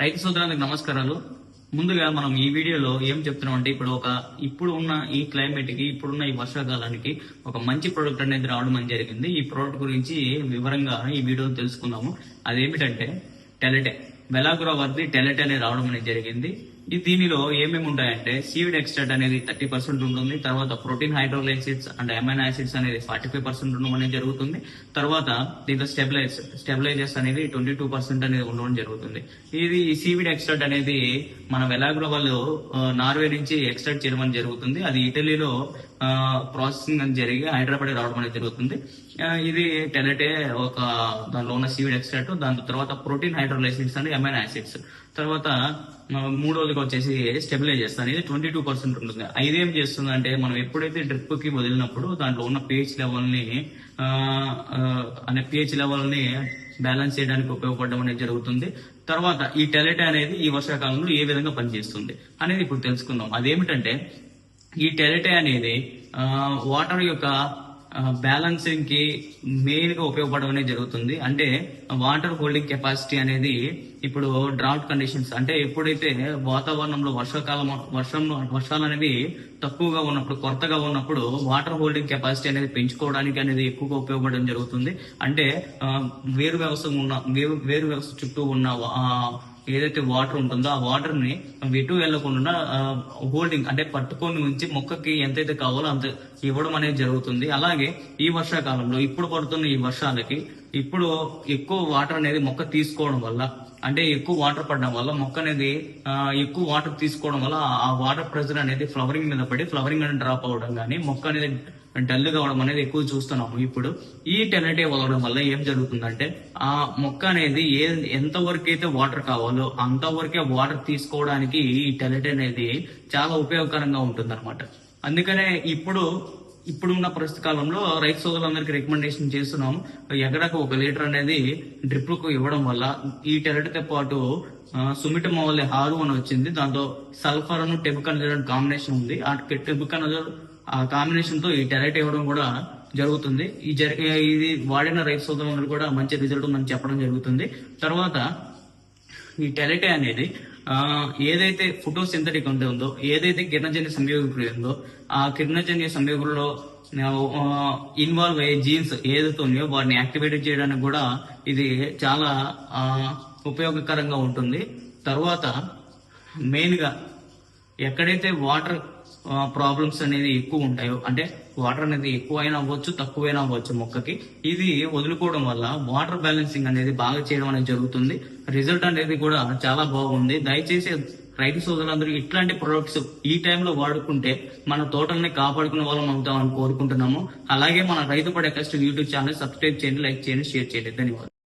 రైతు సోదరానికి నమస్కారాలు. ముందుగా మనం ఈ వీడియోలో ఏం చెప్తున్నాం అంటే ఇప్పుడు ఒక ఇప్పుడు ఉన్న ఈ క్లైమేట్కి ఇప్పుడున్న ఈ వర్షాకాలానికి ఒక మంచి ప్రోడక్ట్ అనేది రావడం అని జరిగింది. ఈ ప్రోడక్ట్ గురించి వివరంగా ఈ వీడియో తెలుసుకుందాము. అదేమిటంటే టెలెటే వెలాగ్రో వర్ది టెలటే అనేది రావడం అనేది జరిగింది. ఈ దీనిలో ఏమేమి ఉంటాయంటే సీవిడ్ ఎక్స్ట్రాక్ట్ అనేది థర్టీ పర్సెంట్ ఉంటుంది తర్వాత protein hydrolysates and amino acids అనేది ఫార్టీ ఫైవ్ పర్సెంట్ ఉండడం అనేది జరుగుతుంది. తర్వాత దీంట్లో స్టెబిలైజ్ స్టెబిలైజర్స్ అనేది ట్వంటీ టూ పర్సెంట్ అనేది ఉండడం జరుగుతుంది. ఇది ఈ సీవిడ్ ఎక్స్ట్రాక్ట్ అనేది మన వెలాగ్రో వాళ్ళు నార్వే నుంచి ఎక్స్ట్రాక్ట్ చేయడం జరుగుతుంది. అది ఇటలీలో ప్రాసెసింగ్ అని జరిగి హైదరాబాద్ రావడం అనేది జరుగుతుంది. ఇది టెనటే ఒక దానిలో ఉన్న సీవిడ్ ఎక్స్ట్రాక్ట్ దాని తర్వాత protein hydrolysates and amino acids తర్వాత మూడోదికి మూడోదిగా వచ్చేసి స్టెబిలైజర్స్ అనేది ట్వంటీ టూ పర్సెంట్ ఉంటుంది. ఇది ఏం చేస్తుంది అంటే మనం ఎప్పుడైతే డ్రిప్కి వదిలినప్పుడు దాంట్లో ఉన్న పిహెచ్ లెవెల్ని అనే పిహెచ్ లెవెల్ని బ్యాలెన్స్ చేయడానికి ఉపయోగపడడం అనేది జరుగుతుంది. తర్వాత ఈ టెలెట్ అనేది ఈ వర్షాకాలంలో ఏ విధంగా పనిచేస్తుంది అనేది ఇప్పుడు తెలుసుకుందాం. అదేమిటంటే ఈ టెలెటే అనేది వాటర్ యొక్క బ్యాలెన్సింగ్కి కి మెయిన్గా ఉపయోగపడడం అనేది జరుగుతుంది. అంటే వాటర్ హోల్డింగ్ కెపాసిటీ అనేది ఇప్పుడు డ్రాఫ్ట్ కండిషన్స్ అంటే ఎప్పుడైతే వాతావరణంలో వర్షాకాలం వర్షం వర్షాలు అనేవి తక్కువగా ఉన్నప్పుడు కొత్తగా ఉన్నప్పుడు వాటర్ హోల్డింగ్ కెపాసిటీ అనేది పెంచుకోవడానికి అనేది ఎక్కువగా ఉపయోగపడడం జరుగుతుంది. అంటే వేరు వ్యవస్థ ఉన్న వేరు వేరు వ్యవస్థ చుట్టూ ఉన్న ఏదైతే వాటర్ ఉంటుందో ఆ వాటర్ని ఎటు వెళ్ళకుండా హోల్డింగ్ అంటే పట్టుకొని ఉంచి మొక్కకి ఎంతైతే కావాలో అంత ఇవ్వడం అనేది జరుగుతుంది. అలాగే ఈ వర్షాకాలంలో ఇప్పుడు పడుతున్న ఈ వర్షాలకి ఇప్పుడు ఎక్కువ వాటర్ అనేది మొక్క తీసుకోవడం వల్ల అంటే ఎక్కువ వాటర్ పడడం వల్ల మొక్క అనేది ఎక్కువ వాటర్ తీసుకోవడం వల్ల ఆ- వాటర్ ప్రెషర్ అనేది ఫ్లవరింగ్ మీద పడి ఫ్లవరింగ్ అనేది డ్రాప్ అవ్వడం కానీ మొక్క అనేది డల్ కావడం అనేది ఎక్కువ చూస్తున్నాము ఇప్పుడు. ఈ టెనటే వదలడం వల్ల ఏం జరుగుతుందంటే ఆ మొక్క అనేది ఏ ఎంత వరకు అయితే వాటర్ కావాలో అంతవరకే వాటర్ తీసుకోవడానికి ఈ టెనట్ అనేది చాలా ఉపయోగకరంగా ఉంటుంది అందుకనే ఇప్పుడు ఇప్పుడున్న ప్రస్తుత కాలంలో రైతు సోదరులందరికీ రికమెండేషన్ చేస్తున్నాం. ఎకరాకు ఒక లీటర్ అనేది డ్రిప్కు ఇవ్వడం వల్ల ఈ టెరటితో పాటు సుమిట మోవల్ హారు అని వచ్చింది. దాంతో సల్ఫర్ అను టెబుకనజర్ కాంబినేషన్ ఉంది. ఆ టెబుకనజర్ ఆ కాంబినేషన్తో ఈ టెరైట్ ఇవ్వడం కూడా జరుగుతుంది. ఈ జరిగే ఇది వాడిన రైతు సోదరులందరూ కూడా మంచి రిజల్ట్ ఉందని చెప్పడం జరుగుతుంది. తర్వాత ఈ టెలటే అనేది ఏదైతే ఫోటో సింథటిక్ ఉందో ఏదైతే కిరణజన్య సంయోగకుడు ఉందో ఆ కిరణజన్య సంయోగంలో ఇన్వాల్వ్ అయ్యే జీన్స్ ఏదైతే ఉన్నాయో వాటిని యాక్టివేట్ చేయడానికి కూడా ఇది చాలా ఉపయోగకరంగా ఉంటుంది. తర్వాత మెయిన్గా ఎక్కడైతే వాటర్ ప్రాబ్లమ్స్ అనేది ఎక్కువ ఉంటాయో అంటే వాటర్ అనేది ఎక్కువైనా అవ్వచ్చు తక్కువైనా అవ్వచ్చు మొక్కకి. ఇది వదులుకోవడం వల్ల వాటర్ బ్యాలెన్సింగ్ అనేది బాగా చేయడం అనేది జరుగుతుంది. రిజల్ట్ అనేది కూడా చాలా బాగుంది. దయచేసి రైతు సోదరులందరూ ఇట్లాంటి ప్రొడక్ట్స్ ఈ టైంలో వాడుకుంటే మన తోటల్ని కాపాడుకునే వాళ్ళం అవుతామని కోరుకుంటున్నాము. అలాగే మన రైతు పడే కష్టం యూట్యూబ్ ఛానల్ సబ్స్క్రైబ్ చేయండి లైక్ చేయండి షేర్ చేయండి. ధన్యవాదాలు.